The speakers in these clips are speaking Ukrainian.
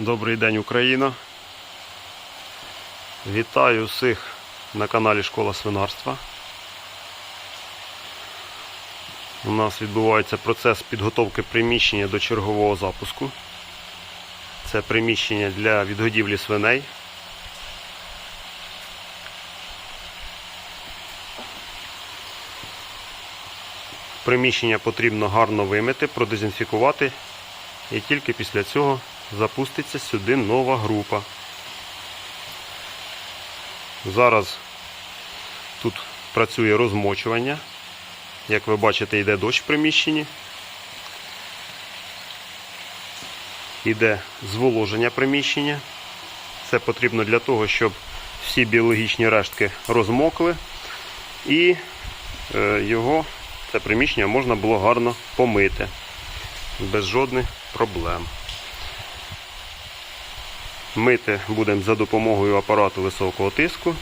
Добрий день, Україна. Вітаю всіх на каналі Школа свинарства. У нас відбувається процес підготовки приміщення до чергового запуску. Це приміщення для відгодівлі свиней. Приміщення потрібно гарно вимити, продезінфікувати і тільки після цього запуститься сюди нова група. Зараз тут працює розмочування. Як ви бачите, йде дощ в приміщенні. Йде зволоження приміщення. Це потрібно для того, щоб всі біологічні рештки розмокли і е, його, це приміщення можна було гарно помити без жодних проблем. Мити будемо за допомогою апарату високого тиску.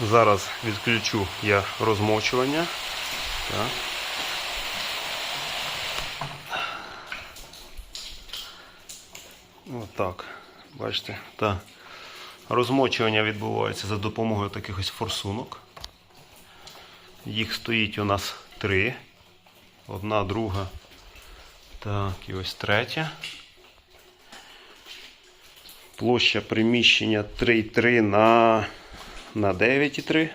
Зараз відключу я розмочування. Так. Отак. Бачите? Так. Розмочування відбувається за допомогою таких ось форсунок. Їх стоїть у нас три. Одна, друга. Так, і ось третя. Площа приміщення 3,3 на, на 9,3.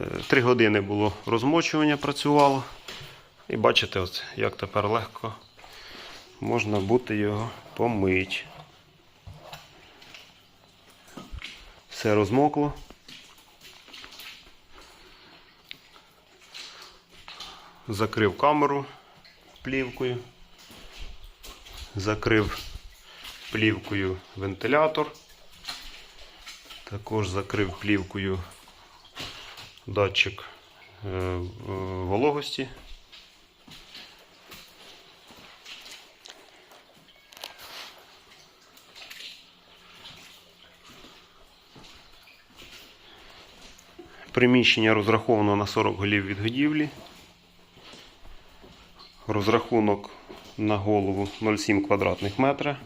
Е, Три години було розмочування, працювало. І бачите, от, як тепер легко можна буде його помити. Все розмокло. Закрив камеру плівкою. Закрив плівкою вентилятор. Також закрив плівкою датчик е, вологості. Приміщення розраховано на 40 голів відгодівлі. Розрахунок на голову 0,7 квадратних метра.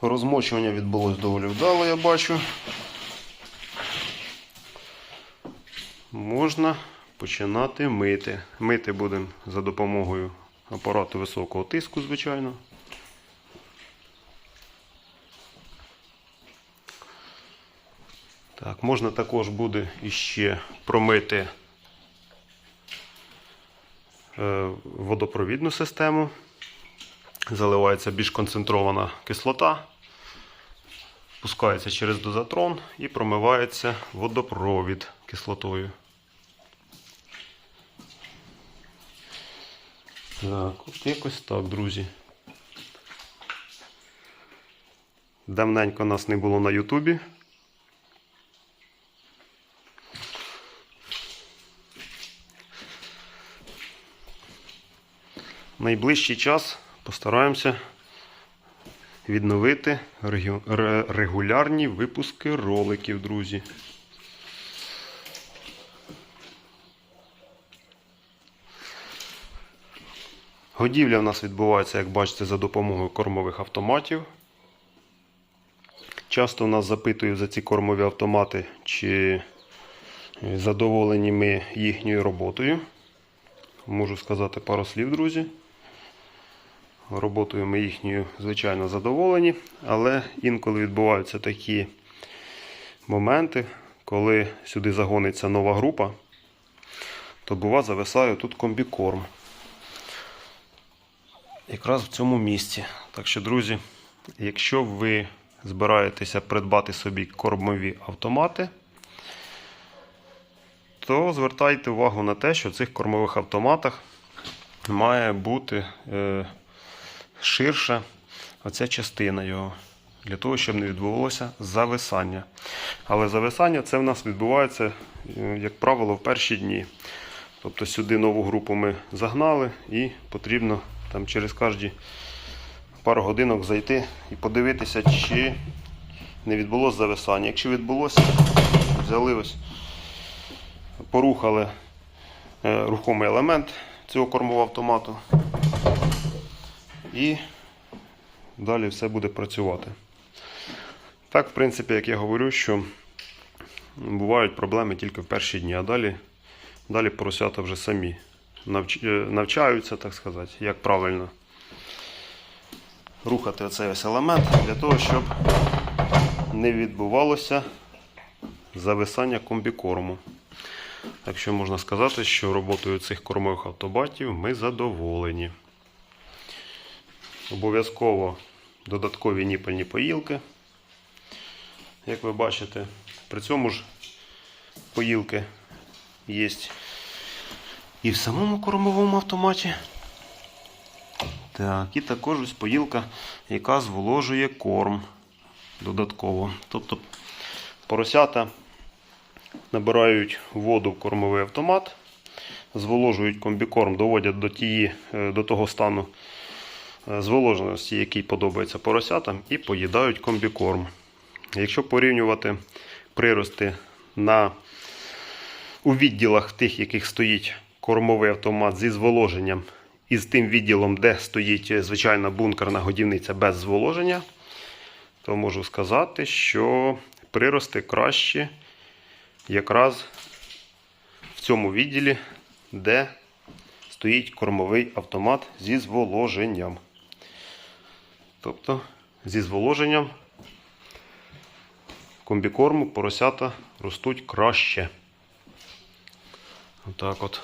Розмочування відбулось доволі вдало, я бачу. Можна починати мити. Мити будемо за допомогою апарату високого тиску, звичайно. Так, можна також буде іще промити е, водопровідну систему. Заливається більш концентрована кислота, пускається через дозатрон і промивається водопровід кислотою. Так, от якось так, друзі. Давненько нас не було на Ютубі. Найближчий час постараємося відновити регулярні випуски роликів, друзі. Годівля в нас відбувається, як бачите, за допомогою кормових автоматів. Часто нас запитують за ці кормові автомати, чи задоволені ми їхньою роботою. Можу сказати пару слів, друзі. Роботою ми їхньою, звичайно, задоволені, але інколи відбуваються такі моменти, коли сюди загониться нова група, то бува зависає тут комбікорм. Якраз в цьому місці. Так що, друзі, якщо ви збираєтеся придбати собі кормові автомати, то звертайте увагу на те, що в цих кормових автоматах має бути е, ширша оця частина його, для того, щоб не відбувалося зависання. Але зависання це в нас відбувається, е, як правило, в перші дні. Тобто сюди нову групу ми загнали і потрібно там через кожні пару годинок зайти і подивитися, чи не відбулося зависання. Якщо відбулося, взяли ось, порухали е, рухомий елемент цього кормового автомату. І далі все буде працювати. Так, в принципі, як я говорю, що бувають проблеми тільки в перші дні, а далі, далі поросята вже самі е, навчаються, так сказати, як правильно рухати оцей ось елемент для того, щоб не відбувалося зависання комбікорму. Так що можна сказати, що роботою цих кормових автобатів ми задоволені. Обов'язково додаткові ніпельні поїлки. Як ви бачите, при цьому ж поїлки є і в самому кормовому автоматі. Так, і також ось поїлка, яка зволожує корм додатково. Тобто поросята набирають воду в кормовий автомат, зволожують комбікорм, доводять до, тії, е, до того стану зволоженості, який подобається поросятам, і поїдають комбікорм. Якщо порівнювати прирости на, у відділах тих, яких стоїть кормовий автомат зі зволоженням, і з тим відділом, де стоїть е, звичайна бункерна годівниця без зволоження, то можу сказати, що прирости кращі якраз в цьому відділі, де стоїть кормовий автомат зі зволоженням. Тобто зі зволоженням комбікорму поросята ростуть краще. Отак от.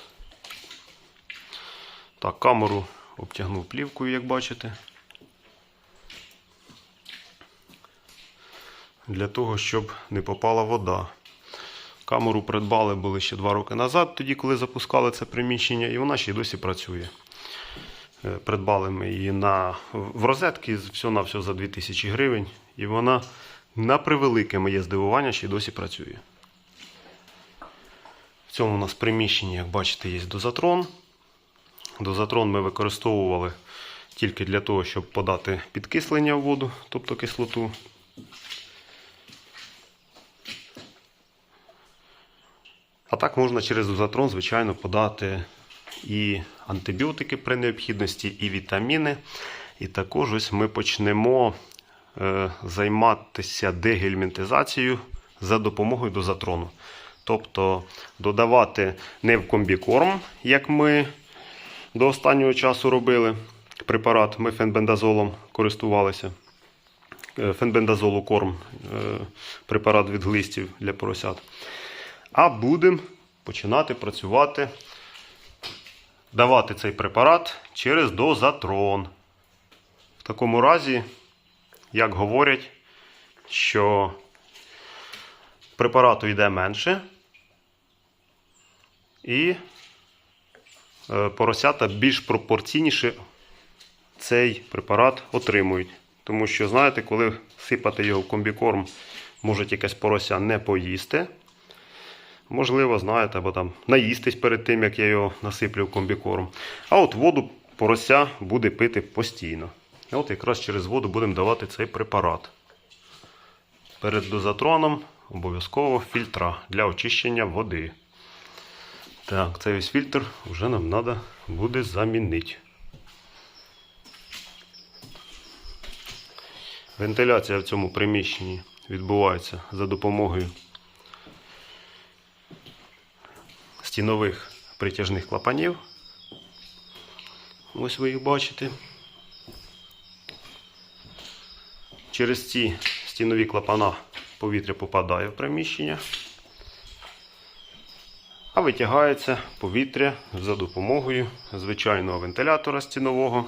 Так, камеру обтягнув плівкою, як бачите. Для того, щоб не попала вода. Камеру придбали були ще два роки назад, тоді, коли запускали це приміщення, і вона ще й досі працює. Е, Придбали ми її на, в розетки все на все за 2000 гривень. І вона на превелике моє здивування ще й досі працює. В цьому у нас приміщенні, як бачите, є дозатрон. Дозатрон ми використовували тільки для того, щоб подати підкислення в воду, тобто кислоту. А так можна через дозатрон, звичайно, подати і антибіотики при необхідності, і вітаміни. І також ось ми почнемо е, займатися дегельмінтизацією за допомогою дозатрону. Тобто додавати не в комбікорм, як ми до останнього часу робили препарат, ми фенбендазолом користувалися. Е, Фенбендазолу корм, е, препарат від глистів для поросят. А будемо починати працювати, давати цей препарат через дозатрон. В такому разі, як говорять, що препарату йде менше, і е, поросята більш пропорційніше цей препарат отримують. Тому що, знаєте, коли сипати його в комбікорм, може якесь порося не поїсти. Можливо, знаєте, або там наїстись перед тим, як я його насиплю в комбікорм. А от воду порося буде пити постійно. І от якраз через воду будемо давати цей препарат. Перед дозатроном обов'язково фільтра для очищення води. Так, цей ось фільтр вже нам треба буде замінити. Вентиляція в цьому приміщенні відбувається за допомогою стінових притяжних клапанів. Ось ви їх бачите. Через ці стінові клапана повітря попадає в приміщення, а витягається повітря за допомогою звичайного вентилятора стінового.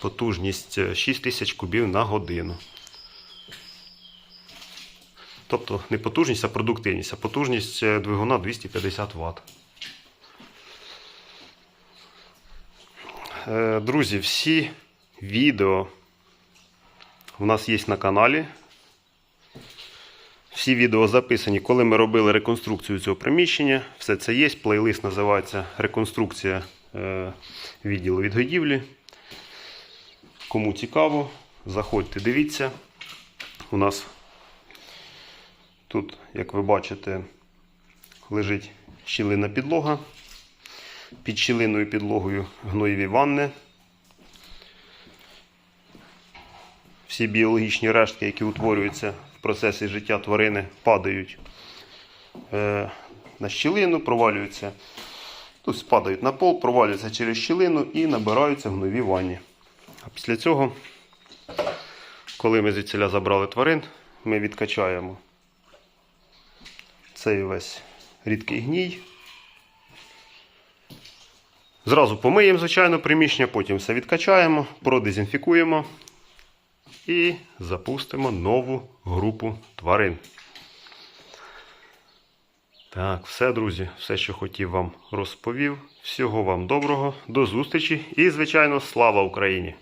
Потужність 6000 кубів на годину. Тобто не потужність, а продуктивність, а потужність двигуна 250 Вт. Друзі, всі відео у нас є на каналі. Всі відео записані, коли ми робили реконструкцію цього приміщення. Все це є. Плейлист називається Реконструкція е, відділу відгодівлі. Кому цікаво, заходьте, дивіться. У нас тут, як ви бачите, лежить щілина підлога. Під щілиною підлогою гноєві ванни. Всі біологічні рештки, які утворюються в процесі життя тварини, падають е, на щілину, провалюються. Тут спадають на пол, провалюються через щілину і набираються в нові ванні. А після цього, коли ми звідсіля забрали тварин, ми відкачаємо цей весь рідкий гній. Зразу помиємо, звичайно, приміщення, потім все відкачаємо, продезінфікуємо і запустимо нову групу тварин. Так, все, друзі, все, що хотів вам розповів. Всього вам доброго, до зустрічі і, звичайно, слава Україні!